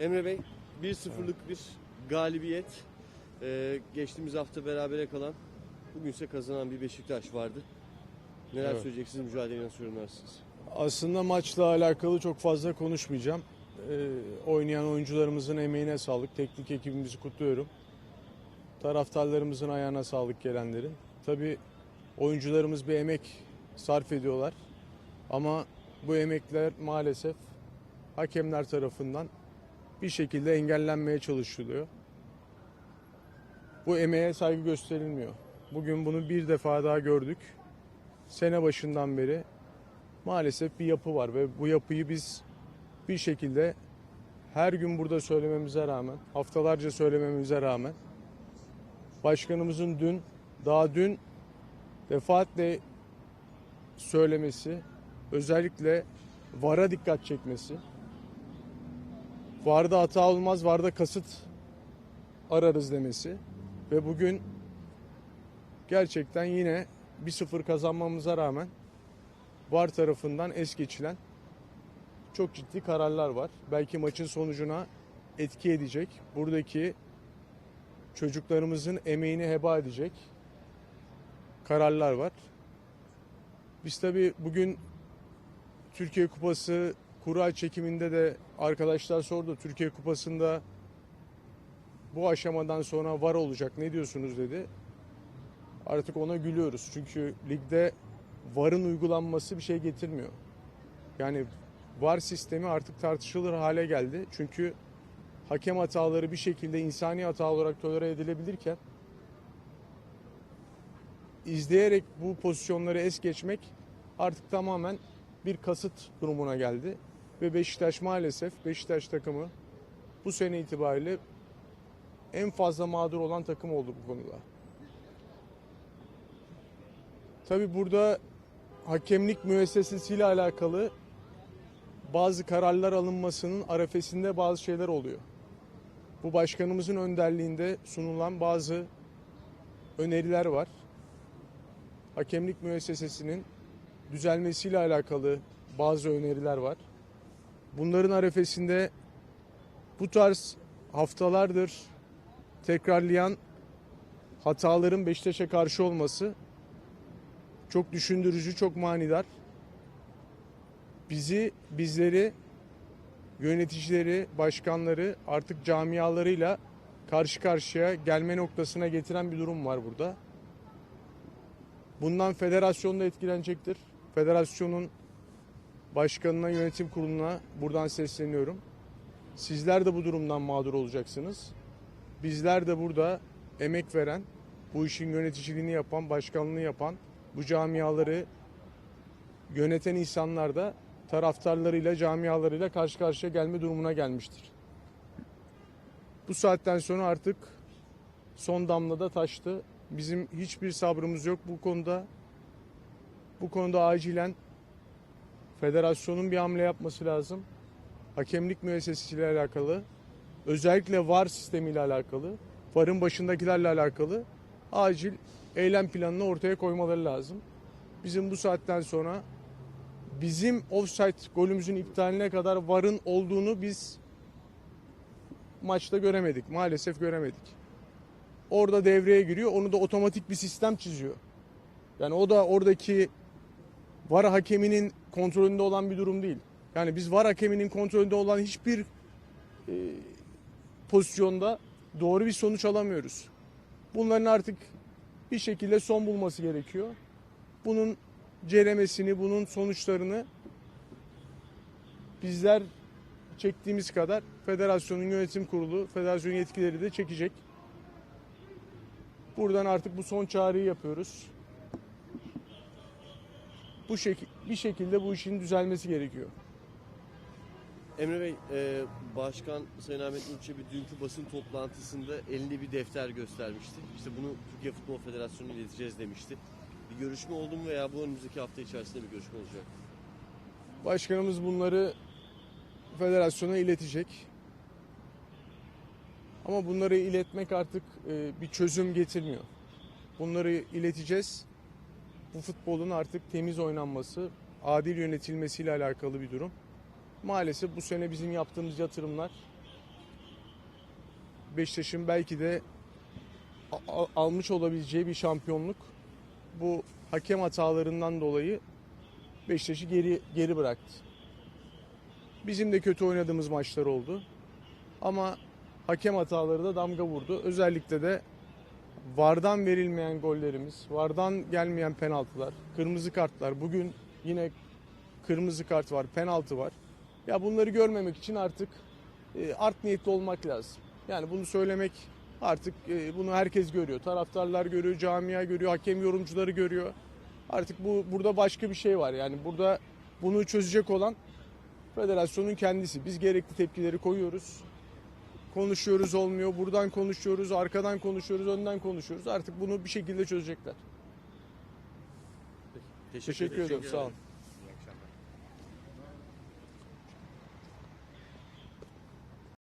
Emre Bey 1-0'lık bir galibiyet. Ee, geçtiğimiz hafta berabere kalan, bugünse kazanan bir Beşiktaş vardı. Neler Evet. söyleyeceksiniz, mücadeleyi nasıl yorumlarsınız? Aslında maçla alakalı çok fazla konuşmayacağım. Ee, oynayan oyuncularımızın emeğine sağlık. Teknik ekibimizi kutluyorum. Taraftarlarımızın ayağına sağlık gelenlerin. Tabii oyuncularımız bir emek sarf ediyorlar. Ama bu emekler maalesef hakemler tarafından bir şekilde engellenmeye çalışılıyor. Bu emeğe saygı gösterilmiyor. Bugün bunu bir defa daha gördük. Sene başından beri maalesef bir yapı var ve bu yapıyı biz bir şekilde her gün burada söylememize rağmen, haftalarca söylememize rağmen başkanımızın dün, daha dün defaatle söylemesi, özellikle VAR'a dikkat çekmesi, VAR'da hata olmaz, VAR'da kasıt ararız demesi ve bugün gerçekten yine 1-0 kazanmamıza rağmen VAR tarafından es geçilen çok ciddi kararlar var. Belki maçın sonucuna etki edecek. Buradaki çocuklarımızın emeğini heba edecek kararlar var. Biz tabii bugün Türkiye Kupası kura çekiminde de arkadaşlar sordu. Türkiye Kupası'nda bu aşamadan sonra var olacak ne diyorsunuz dedi. Artık ona gülüyoruz. Çünkü ligde VAR'ın uygulanması bir şey getirmiyor. Yani VAR sistemi artık tartışılır hale geldi. Çünkü hakem hataları bir şekilde insani hata olarak tolere edilebilirken izleyerek bu pozisyonları es geçmek artık tamamen bir kasıt durumuna geldi. Ve Beşiktaş maalesef Beşiktaş takımı bu sene itibariyle en fazla mağdur olan takım oldu bu konuda. Tabi burada hakemlik müessesesiyle alakalı bazı kararlar alınmasının arefesinde bazı şeyler oluyor. Bu başkanımızın önderliğinde sunulan bazı öneriler var. Hakemlik müessesesinin düzelmesiyle alakalı bazı öneriler var. Bunların arefesinde bu tarz haftalardır tekrarlayan hataların Beşiktaş'a karşı olması çok düşündürücü, çok manidar. Bizi, bizleri, yöneticileri, başkanları artık camialarıyla karşı karşıya gelme noktasına getiren bir durum var burada. Bundan federasyon da etkilenecektir. Federasyonun başkanına, yönetim kuruluna buradan sesleniyorum. Sizler de bu durumdan mağdur olacaksınız. Bizler de burada emek veren, bu işin yöneticiliğini yapan, başkanlığını yapan, bu camiaları yöneten insanlar da taraftarlarıyla, camialarıyla karşı karşıya gelme durumuna gelmiştir. Bu saatten sonra artık son damlada taştı. Bizim hiçbir sabrımız yok bu konuda. Bu konuda acilen federasyonun bir hamle yapması lazım. Hakemlik müessesesiyle alakalı, özellikle VAR sistemiyle alakalı, VAR'ın başındakilerle alakalı acil eylem planını ortaya koymaları lazım. Bizim bu saatten sonra bizim offside golümüzün iptaline kadar VAR'ın olduğunu biz maçta göremedik. Maalesef göremedik. Orada devreye giriyor. Onu da otomatik bir sistem çiziyor. Yani o da oradaki VAR hakeminin kontrolünde olan bir durum değil. Yani biz VAR hakeminin kontrolünde olan hiçbir e, pozisyonda doğru bir sonuç alamıyoruz. Bunların artık bir şekilde son bulması gerekiyor. Bunun ceremesini, bunun sonuçlarını bizler çektiğimiz kadar federasyonun yönetim kurulu, federasyon yetkileri de çekecek. Buradan artık bu son çağrıyı yapıyoruz. Bu şekil bir şekilde bu işin düzelmesi gerekiyor. Emre Bey, e, Başkan Sayın Ahmet Ülçe bir dünkü basın toplantısında elinde bir defter göstermişti. İşte bunu Türkiye Futbol Federasyonu'na ileteceğiz demişti. Bir görüşme oldu mu veya bu önümüzdeki hafta içerisinde bir görüşme olacak? Başkanımız bunları federasyona iletecek. Ama bunları iletmek artık e, bir çözüm getirmiyor. Bunları ileteceğiz. Bu futbolun artık temiz oynanması, adil yönetilmesiyle alakalı bir durum. Maalesef bu sene bizim yaptığımız yatırımlar Beşiktaş'ın belki de almış olabileceği bir şampiyonluk. Bu hakem hatalarından dolayı Beşiktaş'ı geri geri bıraktı. Bizim de kötü oynadığımız maçlar oldu. Ama hakem hataları da damga vurdu. Özellikle de VAR'dan verilmeyen gollerimiz, VAR'dan gelmeyen penaltılar, kırmızı kartlar. Bugün yine kırmızı kart var, penaltı var. Ya bunları görmemek için artık e, art niyetli olmak lazım. Yani bunu söylemek artık e, bunu herkes görüyor. Taraftarlar görüyor, camia görüyor, hakem yorumcuları görüyor. Artık bu burada başka bir şey var. Yani burada bunu çözecek olan federasyonun kendisi. Biz gerekli tepkileri koyuyoruz. Konuşuyoruz olmuyor. Buradan konuşuyoruz, arkadan konuşuyoruz, önden konuşuyoruz. Artık bunu bir şekilde çözecekler. Teşekkür, Teşekkür ederim. Sağ olun.